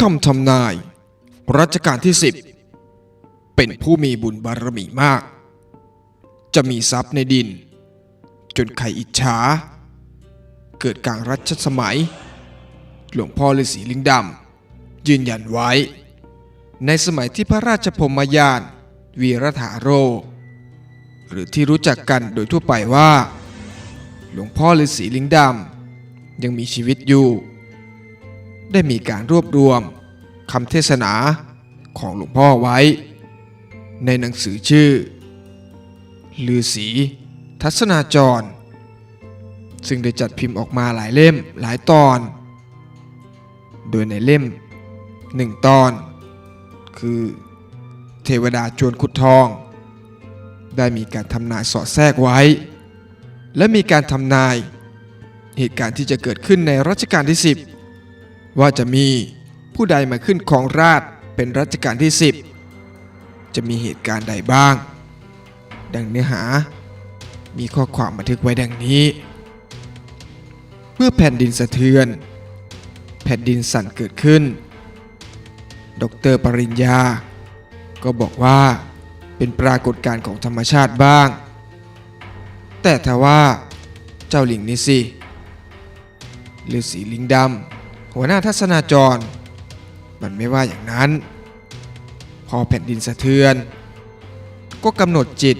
คำทำนาย รัชกาลที่สิบเป็นผู้มีบุญบารมีมาก จะมีทรัพย์ในดิน จนใครอิจฉา เกิดกลางรัชสมัย หลวงพ่อฤาษีลิงดำยืนยันไว้ ในสมัยที่พระราชพรหมยาน วีรถาโร หรือที่รู้จักกันโดยทั่วไปว่า หลวงพ่อฤาษีลิงดำยังมีชีวิตอยู่ ได้มีการรวบรวมคำเทศนาของหลวงพ่อไว้ ในหนังสือชื่อลือสีทัศนาจร ซึ่งได้จัดพิมพ์ออกมาหลายเล่มหลายตอน โดยในเล่มหนึ่งตอน คือเทวดาจวนขุดทอง ได้มีการทำนายสอดแทรกไว้ และมีการทำนายเหตุการณ์ที่จะเกิดขึ้นในรัชกาลที่ 10 ว่าจะมีผู้ใดมาขึ้นของราชเป็นรัชกาลที่ 10 จะมีเหตุการณ์ใดบ้าง ดังเนื้อหา มีข้อความบันทึกไว้ดังนี้ เมื่อแผ่นดินสะเทือน แผ่นดินสั่นเกิดขึ้น ดรปริญญา ก็บอกว่าเป็นปรากฏการณ์ของธรรมชาติบ้าง แต่ถ้าว่าเจ้าหลิงนี่สิฤาษีลิงดำ หัวหน้าทัศนาจร มันไม่ว่าอย่างนั้น พอแผ่นดินสะเทือน ก็กำหนดจิต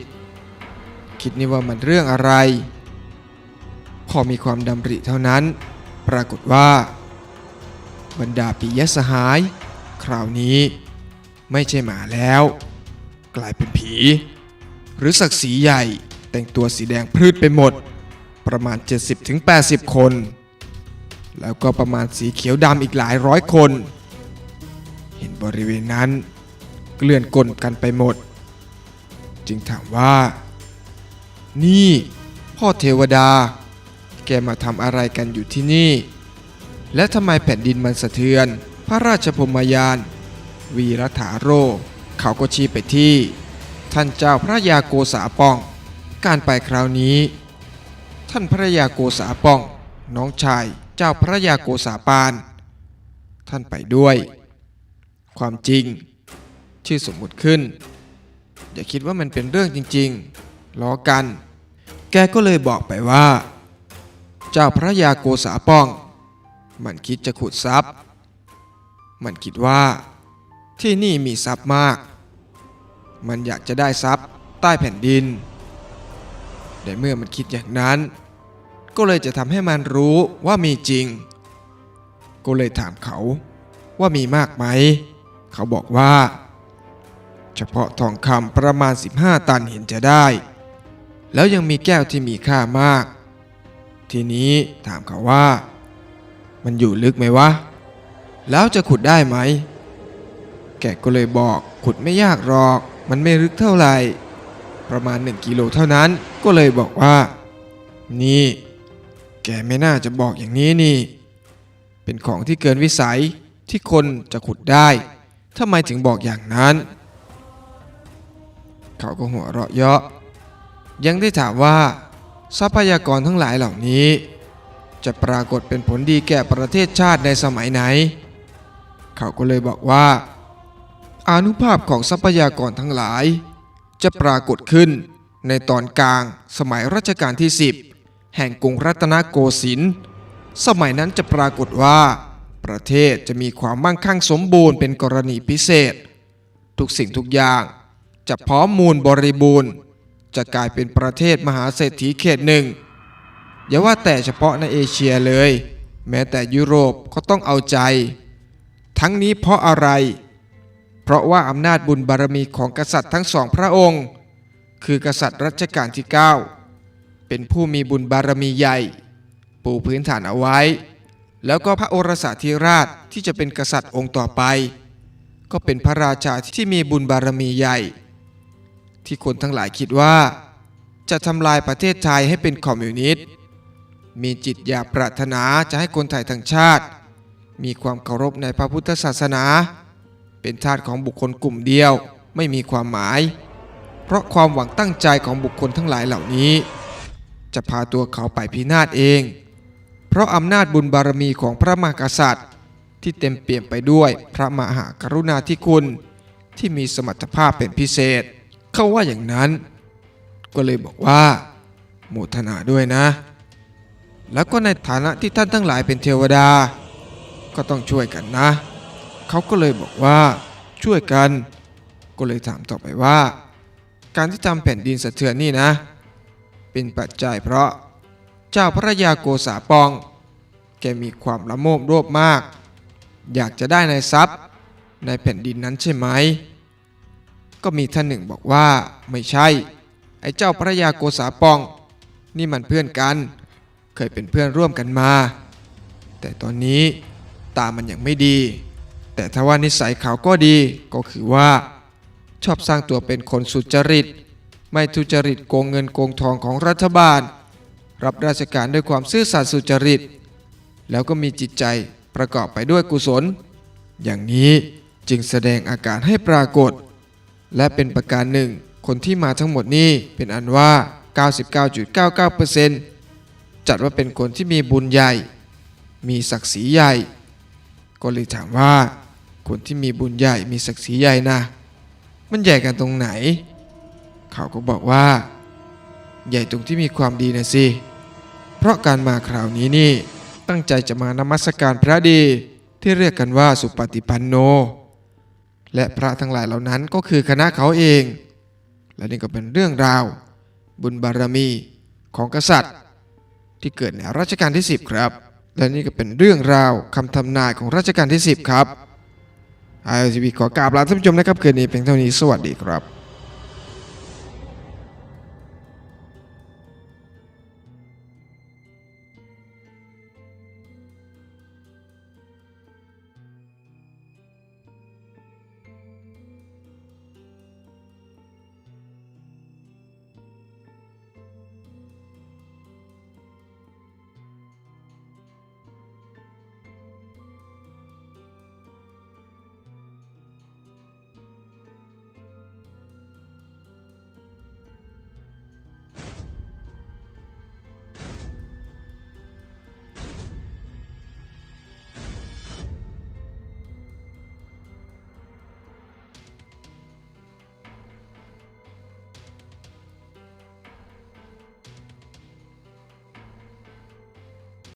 คิดนี่ว่ามันเรื่องอะไร พอมีความดำริเท่านั้น ปรากฏว่า บรรดาปิยสหาย คราวนี้ไม่ใช่หมาแล้ว กลายเป็นผี หรือศักดิ์ศรีใหญ่แต่งตัวสีแดงพืชไปหมด ประมาณ 70-80 คน แล้วก็ประมาณสีเขียวดำอีกหลายร้อยคน เห็นบริเวณนั้นเกลื่อนกลนกันไปหมด จึงถามว่า นี่พ่อเทวดา แกมาทำอะไรกันอยู่ที่นี่ และทำไมแผ่นดินมันสะเทือน พระราชพรหมยาน วีรถาโร เขาก็ชี้ไปที่ ท่านเจ้าพระยาโกษาป้อง การไปคราวนี้ ท่านพระยาโกษาป้อง น้องชาย เจ้าพระยาโกษาปาน ท่านไปด้วย ความจริง ชื่อสมมุติขึ้น อย่าคิดว่ามันเป็นเรื่องจริงๆ ล้อกัน แกก็เลยบอกไปว่า เจ้าพระยาโกษาป้อง มันคิดจะขุดทรัพย์ มันคิดว่า ที่นี่มีทรัพย์มาก มันอยากจะได้ทรัพย์ใต้แผ่นดิน แต่เมื่อมันคิดอย่างนั้น ก็เลยจะทำให้มันรู้ว่ามีจริง ก็เลยถามเขาว่ามีมากไหม เขาบอกว่า เฉพาะทองคำประมาณ 15 ตันเห็นจะได้ แล้วยังมีแก้วที่มีค่ามาก ทีนี้ถามเขาว่า มันอยู่ลึกไหมวะ แล้วจะขุดได้ไหม แกก็เลยบอกขุดไม่ยากหรอก มันไม่ลึกเท่าไหร่ ประมาณ 1 กิโลเท่านั้นก็เลยบอกว่า นี่ แกไม่น่าจะบอกอย่างนี้นี่ เป็นของที่เกินวิสัยที่คนจะขุดได้ทำไมถึงบอกอย่างนั้น เขาก็หัวเราะเยาะ ยังได้ถามว่า ทรัพยากรทั้งหลายเหล่านี้ จะปรากฏเป็นผลดีแก่ประเทศชาติในสมัยไหน เขาก็เลยบอกว่า อานุภาพของทรัพยากรทั้งหลาย จะปรากฏขึ้นในตอนกลางสมัยรัชกาลที่ 10 แห่งกรุงรัตนโกสินทร์สมัยนั้นจะปรากฏว่า ประเทศจะมีความมั่งคั่งสมบูรณ์เป็นกรณีพิเศษ ทุกสิ่งทุกอย่างจะพร้อมมูลบริบูรณ์ จะกลายเป็นประเทศมหาเศรษฐีเขตหนึ่งอย่าว่าแต่เฉพาะในเอเชียเลย แม้แต่ยุโรปก็ต้องเอาใจ ทั้งนี้เพราะอะไร เพราะว่าอำนาจบุญบารมีของกษัตริย์ทั้งสองพระองค์ คือกษัตริย์รัชกาลที่ 9 เป็นผู้มีบุญบารมีใหญ่ ปูพื้นฐานเอาไว้ แล้วก็พระโอรสาธิราชที่จะเป็นกษัตริย์องค์ต่อไป ก็เป็นพระราชาที่มีบุญบารมีใหญ่ ที่คนทั้งหลายคิดว่า จะทำลายประเทศไทยให้เป็นคอมมิวนิสต์มีจิตอยากปรารถนาจะให้คนไทยทั้งชาติ มีความเคารพในพระพุทธศาสนา เป็นทาสของบุคคลกลุ่มเดียวไม่มีความหมาย เพราะความหวังตั้งใจของบุคคลทั้งหลายเหล่านี้ จะพาตัวเขาไปพินาศเอง เพราะอำนาจบุญบารมีของพระมหากษัตริย์ ที่เต็มเปี่ยมไปด้วยพระมหากรุณาธิคุณ ที่มีสมรรถภาพเป็นพิเศษ เขาว่าอย่างนั้น ก็เลยบอกว่าโมทนาด้วยนะ แล้วก็ในฐานะที่ท่านทั้งหลายเป็นเทวดา ก็ต้องช่วยกันนะ เขาก็เลยบอกว่าช่วยกัน ก็เลยถามต่อไปว่า การที่ทำแผ่นดินสะเทือนนี่นะ เป็นปัจจัยเพราะ เจ้าพระยาโกษาปอง แกมีความละโมบโลภมาก อยากจะได้ในทรัพย์ในแผ่นดินนั้นใช่ไหม ก็มีท่านหนึ่งบอกว่าไม่ใช่ ไอ้เจ้าพระยาโกษาปอง นี่มันเพื่อนกัน เคยเป็นเพื่อนร่วมกันมา แต่ตอนนี้ตามันยังไม่ดี แต่ถ้าว่านิสัยเขาก็ดีก็คือว่า ชอบสร้างตัวเป็นคนสุจริต ไม่ทุจริตโกงเงินโกงทองของรัฐบาล รับราชการด้วยความซื่อสัตย์สุจริต แล้วก็มีจิตใจประกอบไปด้วยกุศล อย่างนี้จึงแสดงอาการให้ปรากฏ และเป็นประการหนึ่ง คนที่มาทั้งหมดนี้เป็นอันว่า 99.99%จัดว่าเป็นคนที่มีบุญใหญ่ มีศักดิ์ศรีใหญ่ ก็เลยถามว่า คนที่มีบุญใหญ่มีศักดิ์ศรีใหญ่นะ มันใหญ่กันตรงไหน เขาก็บอกว่า ใหญ่ตรงที่มีความดีนะสิ เพราะการมาคราวนี้นี่ ตั้งใจจะมานมัสการพระดีที่เรียกกันว่าสุปฏิปันโน และพระทั้งหลายเหล่านั้นก็คือคณะเขาเอง และนี่ก็เป็นเรื่องราว บุญบารมีของกษัตริย์ ที่เกิดในรัชกาลที่ 10 ครับ และนี่ก็เป็นเรื่องราวคำทำนายของรัชกาลที่ 10 ครับไอทีวีขอกราบลาท่านผู้ชมนะครับคืนนี้เพียงเท่านี้สวัสดีครับ